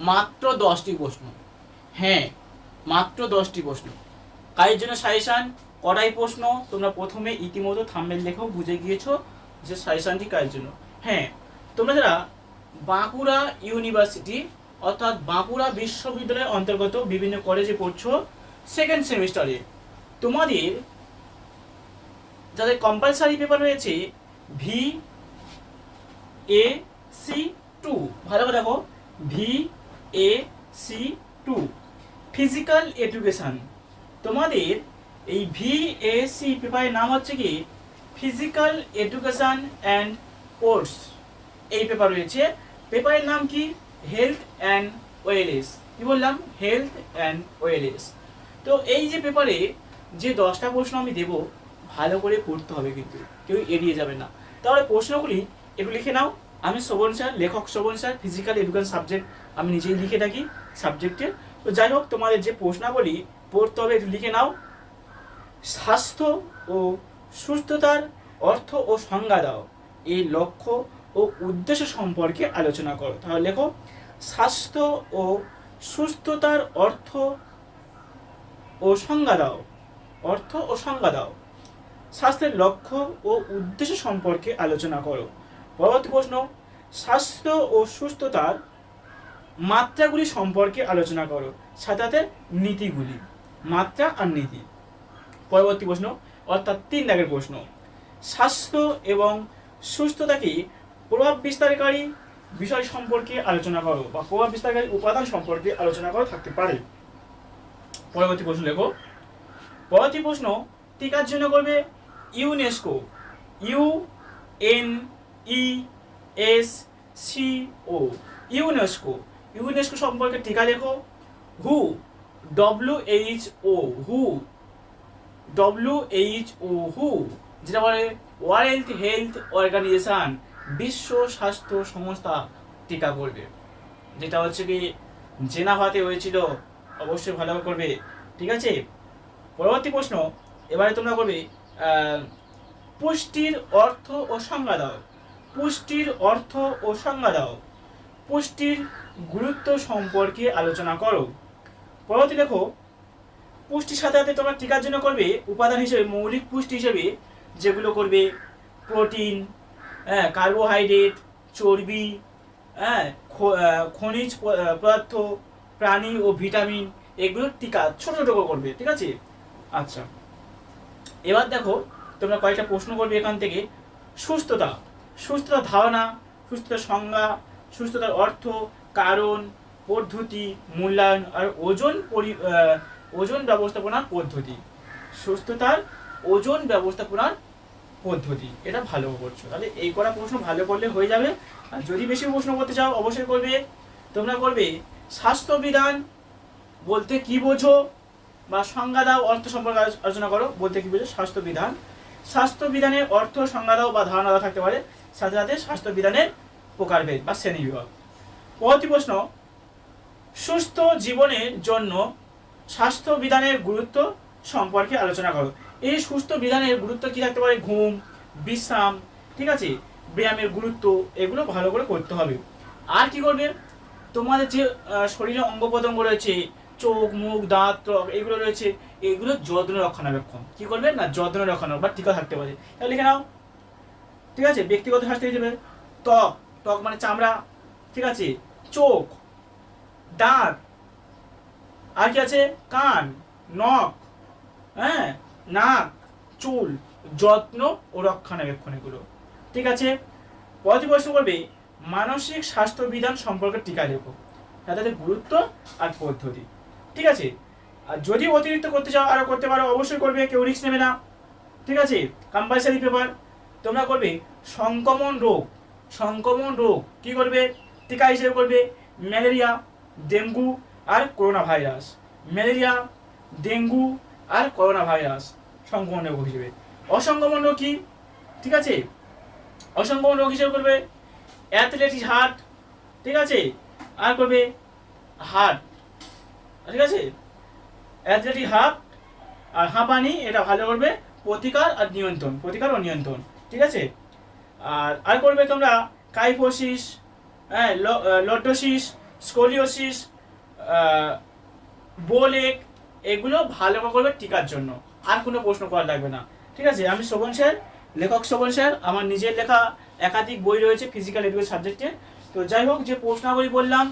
মাত্র দশটি প্রশ্ন। হ্যাঁ মাত্র দশটি প্রশ্ন। কাজের জন্য সাজেশান, কটাই প্রশ্ন? তোমরা প্রথমে ইতিমধ্যে থাম্বেল দেখেও বুঝে গিয়েছো যে সাজেশানটি কাজের জন্য। হ্যাঁ তোমরা যারা বাঁকুড়া ইউনিভার্সিটি, অর্থাৎ বাঁকুড়া বিশ্ববিদ্যালয়ের অন্তর্গত বিভিন্ন কলেজে পড়ছো সেকেন্ড সেমিস্টারে তোমাদের যাদের কম্পালসারি পেপার রয়েছে ভি এ সি টু ভালো দেখো V A C two physical education তোমাদের এই ভি এ সি পেপারের নাম হচ্ছে কি? ফিজিক্যাল এডুকেশন অ্যান্ড কোর্স এই পেপার রয়েছে। পেপারের নাম কি? হেলথ অ্যান্ড ওয়েলনেস কি বললাম? হেলথ অ্যান্ড ওয়েলনেস তো এই যে পেপারে যে দশটা প্রশ্ন আমি দেব, ভালো করে পড়তে হবে কিন্তু। কেউ এড়িয়ে যাবে না। তাহলে প্রশ্নগুলি একটু লিখে নাও। আমি শোভন স্যার, লেখক Shovan sir physical education subject আমি নিজেই লিখে থাকি সাবজেক্টের তো যাই হোক তোমাদের যে প্রশ্নাবলী পড়তে হবে, একটু লিখে নাও। স্বাস্থ্য ও সুস্থতার অর্থ ও সংজ্ঞা দাও। এই লক্ষ্য ও উদ্দেশ্য সম্পর্কে আলোচনা করো। তাহলে লেখো, স্বাস্থ্য ও সুস্থতার অর্থ ও সংজ্ঞা দাও। অর্থ ও সংজ্ঞা দাও। স্বাস্থ্যের লক্ষ্য ও উদ্দেশ্য সম্পর্কে আলোচনা করো। পরবর্তী প্রশ্ন, স্বাস্থ্য ও সুস্থতার মাত্রাগুলি সম্পর্কে আলোচনা করো। সাথে নীতিগুলি। মাত্রা আর নীতি। পরবর্তী প্রশ্ন, অর্থাৎ তিন দাগের প্রশ্ন। স্বাস্থ্য এবং সুস্থতাকে প্রভাব বিস্তারকারী বিষয় সম্পর্কে আলোচনা করো বা প্রভাব বিস্তারকারী উপাদান সম্পর্কে আলোচনা করো থাকতে পারে। পরবর্তী প্রশ্ন লেখো পরবর্তী প্রশ্ন, টিকার জন্য করবে UNESCO. U N E S C ও। ইউনেস্কো। ইউনেস্কো সম্পর্কে টিকা লেখো। হু, ডব্লিউ এইচ ও, হু, ডব্লিউ এইচ ও, হু, যেটা বলে ওয়ার্ল্ড হেলথ অর্গানাইজেশন, বিশ্ব স্বাস্থ্য সংস্থা টিকা করবে। যেটা হচ্ছে কি জেনাভাতে হয়েছিল, অবশ্যই ভালো করবে। ঠিক আছে? পরবর্তী প্রশ্ন, এবারে তোমরা করবে পুষ্টির অর্থ ও সংজ্ঞা দাও। পুষ্টির অর্থ ও সংজ্ঞা দাও। পুষ্টির গুরুত্ব সম্পর্কে আলোচনা করো। পরবর্তী দেখো, পুষ্টির সাথে সাথে তোমরা টিকার জন্য করবে? উপাদান হিসেবে, মৌলিক পুষ্টি হিসেবে যেগুলো করবে, প্রোটিন হ্যাঁ কার্বোহাইড্রেট, চর্বি হ্যাঁ খনিজ পদার্থ, প্রাণী ও ভিটামিন এগুলোর টিকা ছোট ছোট করে করবে, ঠিক আছে? আচ্ছা। এবার দেখো, তোমরা কয়েকটা প্রশ্ন করবে এখান থেকে। সুস্থতা সুস্থতার ধারণা, সুস্থতার সংজ্ঞা, সুস্থতার অর্থ কারণ, পদ্ধতি, মূল্যায়ন আর ওজন পরি ওজন ব্যবস্থাপনার পদ্ধতি। সুস্থতার ওজন ব্যবস্থাপনার পদ্ধতি। এটা ভালো করছ তাহলে এই করা প্রশ্ন ভালো করলে হয়ে যাবে। আর যদি বেশি প্রশ্ন করতে চাও, অবশ্যই করবে। তোমরা করবে স্বাস্থ্যবিধান বলতে কি বোঝো বা সংজ্ঞা দাও, অর্থ সম্পর্কে আলোচ- আলোচনা করো, বলতে কি বোঝো? স্বাস্থ্যবিধান স্বাস্থ্যবিধানের অর্থ, সংজ্ঞা দাও বা ধারণা দাও থাকতে পারে। সাথে সাথে স্বাস্থ্যবিধানের প্রকারভেদ বা শ্রেণি বিভাগ পরবর্তী প্রশ্ন, সুস্থ জীবনের জন্য স্বাস্থ্য বিধানের গুরুত্ব সম্পর্কে আলোচনা করো। এই সুস্থ বিধানের গুরুত্ব কি থাকতে পারে? ঘুম, বিশ্রাম, ঠিক আছে? ব্যায়ামের গুরুত্ব, এগুলো ভালো করে করতে হবে। আর কি করবে? তোমাদের যে শরীরে অঙ্গ প্রত্যঙ্গ রয়েছে, চোখ, মুখ, দাঁত এগুলো রয়েছে, এগুলো যত্ন রক্ষণাবেক্ষণ। কি করবে? না, যত্ন রক্ষণাবেক্ষণ বা টিকা থাকতে পারে। তাহলে লিখে নাও। ঠিক আছে? ব্যক্তিগত স্বাস্থ্য হিসেবে। ত্বক ত্বক মানে চামড়া, ঠিক আছে? চোখ, দাঁত, আর কি আছে? কান, নখ হ্যাঁ? নাক, চুল, যত্ন ও রক্ষণাবেক্ষণ এগুলো। ঠিক আছে? পরবর্তী প্রশ্ন করবে, মানসিক স্বাস্থ্য বিধান সম্পর্কে টিকা লেখো তাদের গুরুত্ব আর পদ্ধতি। ঠিক আছে? আর যদি অতিরিক্ত করতে চাও আরও করতে পারো, অবশ্যই করবে, কেউ রিস্ক নেবে না। ঠিক আছে? কম্পালসারি পেপার তোমরা করবে, সংক্রমণ রোগ। সংক্রমণ রোগ, কি করবে? টিকা হিসেবে করবে ম্যালেরিয়া, ডেঙ্গু আর করোনা ভাইরাস ম্যালেরিয়া, ডেঙ্গু আর করোনা ভাইরাস সংক্রমণ রোগ হিসেবে। অসংক্রমণ রোগ কি? ঠিক আছে? অসংক্রমণ রোগ হিসেবে করবে অ্যাথলেটিক হার্ট। ঠিক আছে? আর করবে হার্ট। ঠিক আছে? অ্যাথলেটিক হার্ট আর হাঁপানি, এটা ভালো করবে প্রতিকার আর নিয়ন্ত্রণ, প্রতিকার ও নিয়ন্ত্রণ। ঠিক আছে? আর আর করবে তোমরা কাইফোসিস হ্যাঁ লটোসিস, স্কোলিওসিস বোলেক এগুলো ভালো করে করবে টিকার জন্য। আর কোনো প্রশ্ন করা লাগবে না। ঠিক আছে? আমি শোভন স্যার, লেখক শোভন স্যার, আমার নিজের লেখা একাধিক বই রয়েছে ফিজিক্যাল এডুকেশন সাবজেক্টে তো যাই হোক, যে প্রশ্নাবলী বললাম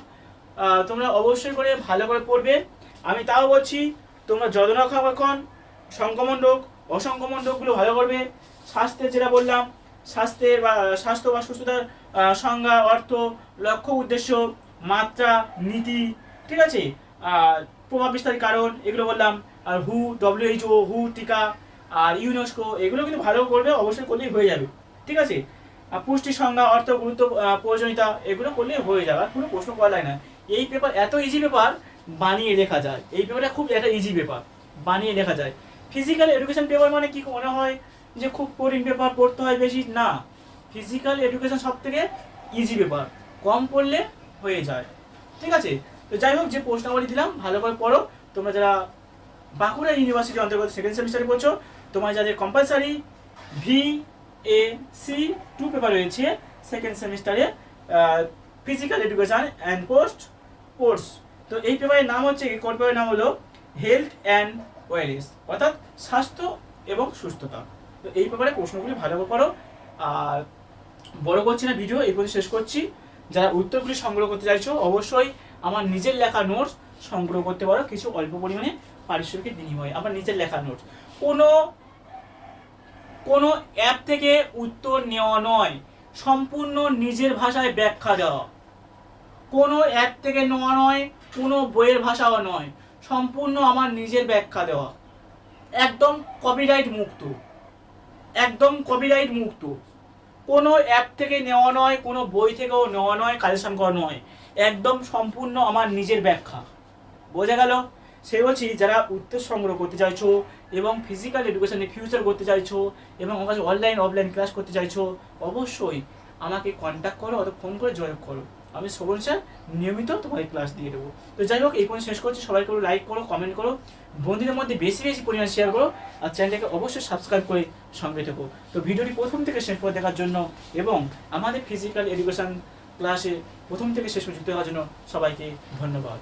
তোমরা অবশ্যই করে ভালো করে পড়বে। আমি তাও বলছি, তোমরা রক্ষণাবেক্ষণ সংক্রমণ রোগ অসংক্রমণ রোগগুলো ভালো করবে। স্বাস্থ্যের যেটা বললাম, স্বাস্থ্যের বা, স্বাস্থ্য বা সুস্থতার সংজ্ঞা, অর্থ, লক্ষ্য, উদ্দেশ্য, মাত্রা, নীতি, ঠিক আছে? প্রভাব বিস্তারের কারণ, এগুলো বললাম। আর হু ডব্লিউএইচও হু টিকা, আর ইউনেস্কো এগুলো কিন্তু ভালো করবে অবশ্যই করলেই হয়ে যাবে, ঠিক আছে? আর পুষ্টি সংজ্ঞা, অর্থ, গুরুত্ব প্রয়োজনীয়তা, এগুলো করলেই হয়ে যাবে, আর কোনো প্রশ্ন করা লাগে না। এই পেপার এত ইজি পেপার বানিয়ে লেখা যায়। এই পেপারটা খুব একটা ইজি পেপার বানিয়ে লেখা যায়। ফিজিক্যাল এডুকেশন পেপার মানে কি মনে হয়? যে খুব কঠিন পেপার পড়তে হয় বেশি? না। ফিজিক্যাল এডুকেশন সব থেকে ইজি পেপার কম পড়লে হয়ে যায়। ঠিক আছে? তো যাই হোক, যে প্রশ্নাবলী দিলাম, ভালো করে পড়ো। তোমরা যারা বাঁকুড়া ইউনিভার্সিটি অন্তর্গত সেকেন্ড সেমিস্টারে পড়ছো তোমার যাদের compulsory V A C two paper রয়েছে সেকেন্ড সেমিস্টারে physical education and post course তো এই পেপারের নাম হচ্ছে কোর পেপারের নাম হলো হেলথ অ্যান্ড ওয়েলনেস অর্থাৎ স্বাস্থ্য এবং সুস্থতা। তো এই পেপারে প্রশ্নগুলি ভালো করে করো আর বড় করছি না ভিডিও, এই পর্যন্ত শেষ করছি। যারা উত্তরগুলি সংগ্রহ করতে চাইছো, অবশ্যই আমার নিজের লেখা নোটস সংগ্রহ করতে পারো। কিছু অল্প পরিমাণে পারিশ্রমিকের বিনিময়ে। আমার নিজের লেখা নোটস। কোনো কোনো অ্যাপ থেকে উত্তর নেওয়া নয়। সম্পূর্ণ নিজের ভাষায় ব্যাখ্যা দেওয়া। কোনো অ্যাপ থেকে নেওয়া নয়, কোনো বইয়ের ভাষাও নয়। সম্পূর্ণ আমার নিজের ব্যাখ্যা দেওয়া। একদম কপিরাইট মুক্ত। একদম কপিরাইট মুক্ত। কোনো অ্যাপ থেকে নেওয়া নয়, কোনো বই থেকেও নেওয়া নয় কালেকশন করা নয়। একদম সম্পূর্ণ আমার নিজের ব্যাখ্যা। বোঝা গেল? সে বলছি, যারা উত্তর সংগ্রহ করতে চাইছো এবং ফিজিক্যাল এডুকেশনে ফিউচার করতে চাইছো এবং আমার কাছে অনলাইন অফলাইন ক্লাস করতে চাইছো, অবশ্যই আমাকে কন্ট্যাক্ট করো অথবা ফোন করে যোগাযোগ করো। আমি শোভন স্যার নিয়মিত তোমাদের ক্লাস দিয়ে দেবো। তো যাই হোক, এই পর্যন্ত শেষ করছি। সবাই করো লাইক করো কমেন্ট করো। বন্ধুদের মধ্যে বেশি বেশি পরিমাণ শেয়ার করো আর চ্যানেলটাকে অবশ্যই সাবস্ক্রাইব করে সঙ্গে থেকো। তো ভিডিওটি প্রথম থেকে শেষ পর্যন্ত দেখার জন্য এবং আমাদের ফিজিক্যাল এডুকেশন ক্লাসে প্রথম থেকে শেষ পর্যন্ত হওয়ার জন্য সবাইকে ধন্যবাদ।